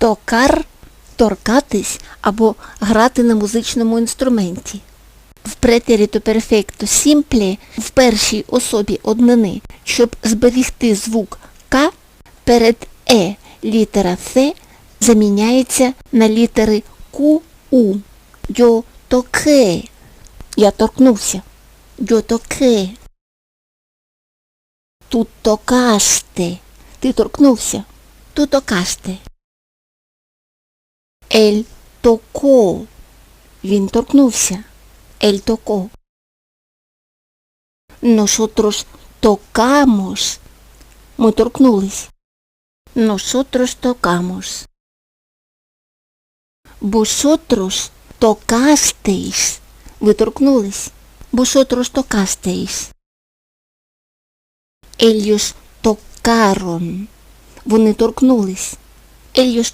Токар торкатись або грати на музичному інструменті. В претеріто перфекто сімплі в першій особі однини, щоб зберігти звук К, перед Е літера С заміняється на літери Ку, У. Toqué. Я торкнувся. Toqué. Тут токасте. Ти торкнувся. Ту токасте. Ель токо. Він торкнувся. Ель токо. Nosotros tocamos. Ми торкнулись. Nosotros tocamos. Vosotros tocasteis. Ви торкнулись. Vosotros tocasteis. Ellos tocaron. Вони торкнулись. Ellos